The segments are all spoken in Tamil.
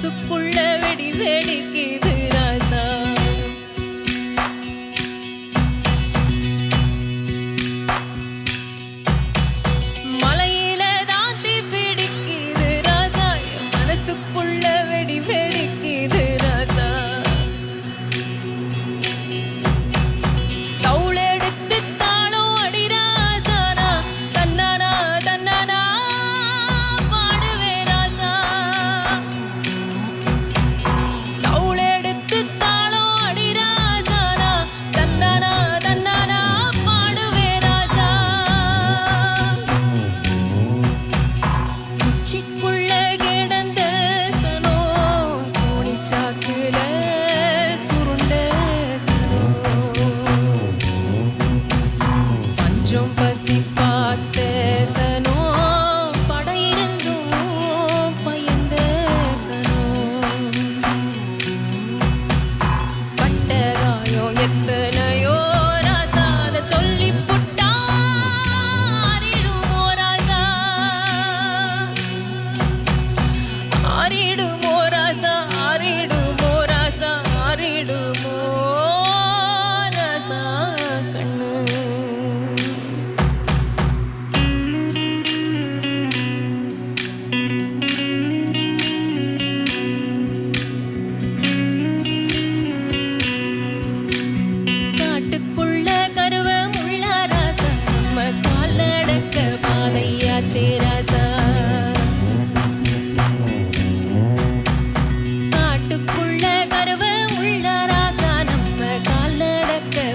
மனசுக்குள்ள வெடி வெடிக்குது. listening.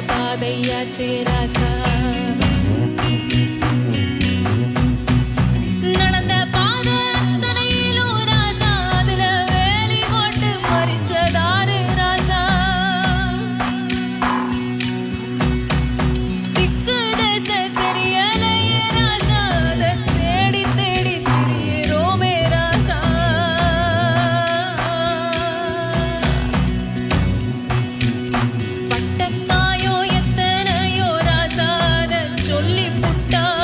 பாதையாச்சே ராசா. cantar.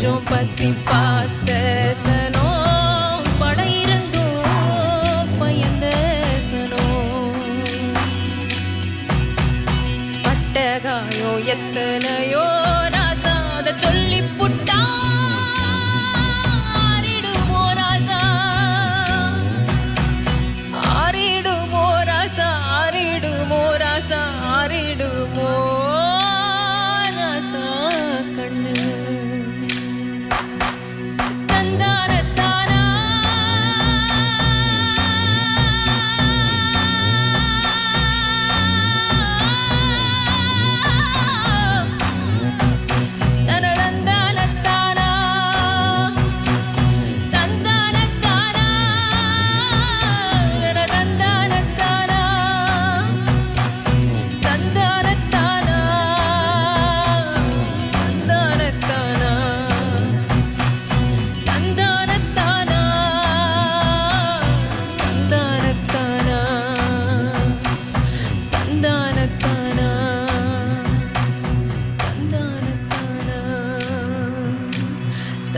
கொஞ்சம் பசி பார்த்த சனோ படையிருந்தோ பயந்த சனோ பட்டகாயோ எத்தனையோ நான் சாத சொல்லி புட்டு and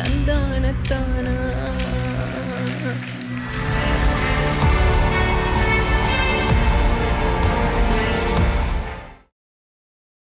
தந்தானத்தானா